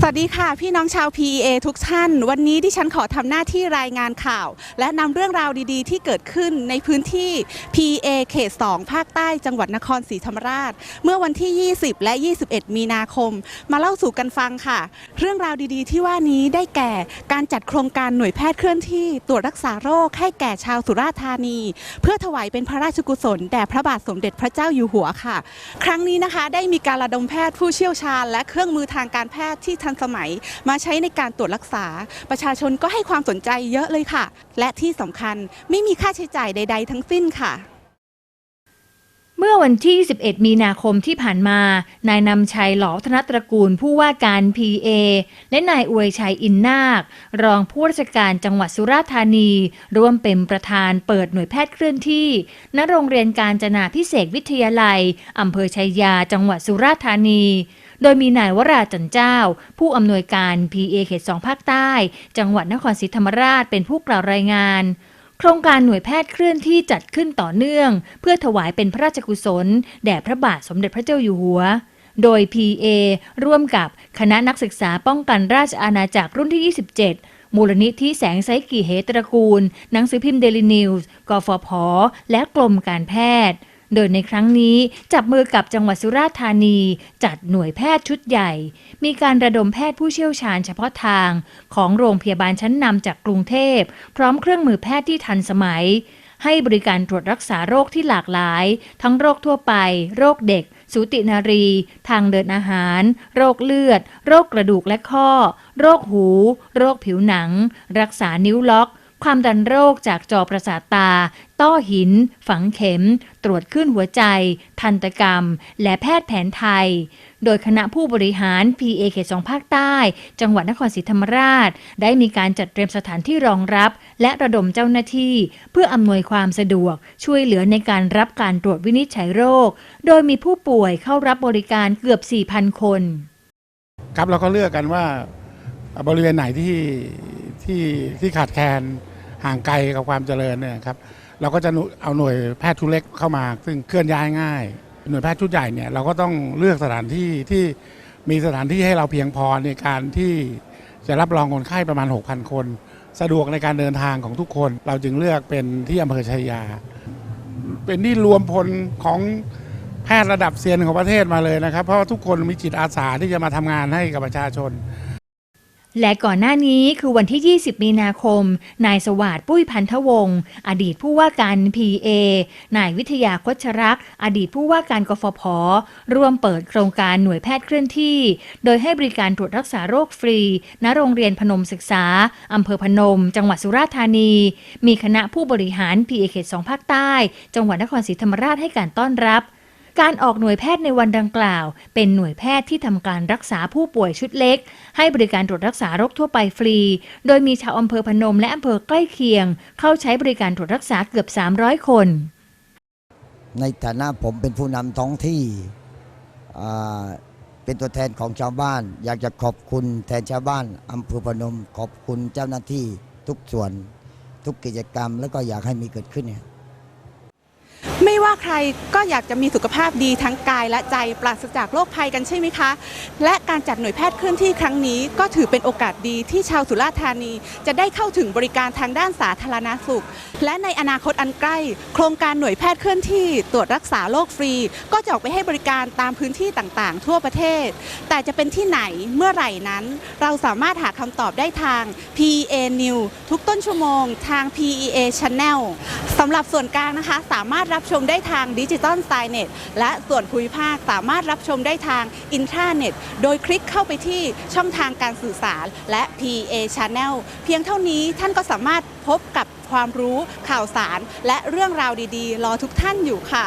สวัสดีค่ะ พี่น้องชาว PEA ทุกท่าน วันนี้ที่ฉันขอทำหน้าที่รายงานข่าว และนำเรื่องราวดีๆ ที่เกิดขึ้นในพื้นที่ PEA เขต 2 ภาคใต้จังหวัดนครศรีธรรมราช เมื่อวันที่ 20 และ 21 มีนาคม มาเล่าสู่กันฟังค่ะ เรื่องราวดีๆ ที่ว่านี้ได้แก่การจัดโครงการหน่วยแพทย์เคลื่อนที่ตรวจรักษาโรคให้แก่ชาวสุราษฎร์ธานี เพื่อถวายเป็นพระราชกุศลแด่พระบาทสมเด็จพระเจ้าอยู่หัวค่ะ ครั้งนี้นะคะได้มีการระดมแพทย์ผู้เชี่ยวชาญ และเครื่องมือทางการแพทย์ที่ทันสมัย มาใช้ในการตรวจรักษา ประชาชนก็ให้ความสนใจเยอะเลยค่ะ และที่สำคัญไม่มีค่าใช้จ่ายใด ๆ ทั้งสิ้นค่ะเมื่อวันที่ 11 มีนาคมที่ผ่านมา นายนำชัยหลอธนตระกูลผู้ว่าการ PA และนายอวยชัยอินนาค รองผู้ราชการจังหวัดสุราษฎร์ธานี ร่วมเป็นประธานเปิดหน่วยแพทย์เคลื่อนที่ณโรงเรียนการจนาพิเศษวิทยาลัยอำเภอชัยยาจังหวัดสุราษฎร์ธานี โดยมีนายวราจันเจ้า ผู้อำนวยการ PA เขต2ภาคใต้ จังหวัดนครศรีธรรมราชเป็นผู้กล่าวรายงานโครงการหน่วยแพทย์เคลื่อนที่จัดขึ้นต่อเนื่อง เพื่อถวายเป็นพระราชกุศล แด่พระบาทสมเด็จพระเจ้าอยู่หัว โดย PA ร่วมกับคณะนักศึกษาป้องกันราชอาณาจักรรุ่นที่ 27 มูลนิธิแสงไซกีเหตระกูล หนังสือพิมพ์เดลินิวส์กฟผ และกรมการแพทย์ โดยในครั้งนี้จับมือกับจังหวัดสุราษฎร์ธานี จัดหน่วยแพทย์ชุดใหญ่ มีการระดมแพทย์ผู้เชี่ยวชาญเฉพาะทาง ของโรงพยาบาลชั้นนำจากกรุงเทพ พร้อมเครื่องมือแพทย์ที่ทันสมัย ให้บริการตรวจรักษาโรคที่หลากหลาย ทั้งโรคทั่วไป โรคเด็ก สูตินารี ทางเดินอาหาร โรคเลือด โรคกระดูกและข้อ โรคหู โรคผิวหนัง รักษานิ้วล็อก ความดันโรคจากจอประสาทตา ต้อหิน ฝังเข็ม ตรวจขึ้นหัวใจ ทันตกรรม และแพทย์แผนไทย โดยคณะผู้บริหาร PA เขตสองภาคใต้ จังหวัดนครศรีธรรมราช ได้มีการจัดเตรียมสถานที่รองรับ และระดมเจ้าหน้าที่ เพื่ออำนวยความสะดวก ช่วยเหลือในการรับการตรวจวินิจฉัยโรค โดยมีผู้ป่วยเข้ารับบริการเกือบ 4,000 คน ครับเราก็เลือกกันว่าบริเวณไหนที่ที่ที่ขาดแคลน ห่างไกลกับความเจริญเนี่ยครับเราก็จะเอาหน่วยแพทย์ชุดเล็กเข้ามา ซึ่งเคลื่อนย้ายง่าย หน่วยแพทย์ชุดใหญ่เนี่ยเราก็ต้องเลือกสถานที่ที่มีสถานที่ให้เราเพียงพอในการที่จะรับรองคนไข้ประมาณ 6,000 คน สะดวกในการเดินทางของทุกคน เราจึงเลือกเป็นที่อำเภอชัยยา เป็นที่รวมพลของแพทย์ระดับเซียนของประเทศมาเลยนะครับ เพราะว่าทุกคนมีจิตอาสาที่จะมาทำงานให้กับประชาชน และก่อนหน้านี้คือวันที่ 20 มีนาคม นายสวัสด์ปุ้ยพันธวงศ์อดีตผู้ว่าการ PA นายวิทยาคชรักษ์อดีตผู้ว่าการกฟผ ร่วมเปิดโครงการหน่วยแพทย์เคลื่อนที่ โดยให้บริการตรวจรักษาโรคฟรี ณ โรงเรียนพนมศึกษา อำเภอพนม จังหวัดสุราษฎร์ธานี มีคณะผู้บริหาร PA เขต 2 ภาคใต้ จังหวัดนครศรีธรรมราชให้การต้อนรับ การออกหน่วยแพทย์ในวันดังกล่าว เป็นหน่วยแพทย์ที่ทำการรักษาผู้ป่วยชุดเล็ก ให้บริการตรวจรักษาโรคทั่วไปฟรี โดยมีชาวอำเภอพนมและอำเภอใกล้เคียง เข้าใช้บริการตรวจรักษาเกือบ 300 คน ในฐานะผมเป็นผู้นำท้องที่เป็นตัวแทนของชาวบ้าน อยากจะขอบคุณแทนชาวบ้านอำเภอพนม ขอบคุณเจ้าหน้าที่ทุกส่วน ทุกกิจกรรม แล้วก็อยากให้มีเกิดขึ้นเนี่ยไม่ ว่าใครก็อยากจะมีสุขภาพดีทั้งกายและใจปราศจากโรคภัยกันใช่ไหมคะ และการจัดหน่วยแพทย์เคลื่อนที่ครั้งนี้ ก็ถือเป็นโอกาสดีที่ชาวสุราษฎร์ธานี จะได้เข้าถึงบริการทางด้านสาธารณสุข และในอนาคตอันใกล้ โครงการหน่วยแพทย์เคลื่อนที่ตรวจรักษาโรคฟรี ก็จะออกไปให้บริการตามพื้นที่ต่างๆ ทั่วประเทศ แต่จะเป็นที่ไหนเมื่อไหร่นั้น เราสามารถหาคำตอบได้ทาง P A New ทุกต้นชั่วโมงทาง PEA Channel สำหรับส่วนกลางนะคะ สามารถรับชมได้ได้ทางดิจิตอลสไซเน็ตและส่วนภูมิภาคสามารถรับชมได้ทางอินทราเน็ตโดยคลิกเข้าไปที่ช่องทางการสื่อสารและ PA Channel เพียงเท่านี้ท่านก็สามารถพบกับความรู้ข่าวสาร และเรื่องราวดีๆ รอทุกท่านอยู่ค่ะ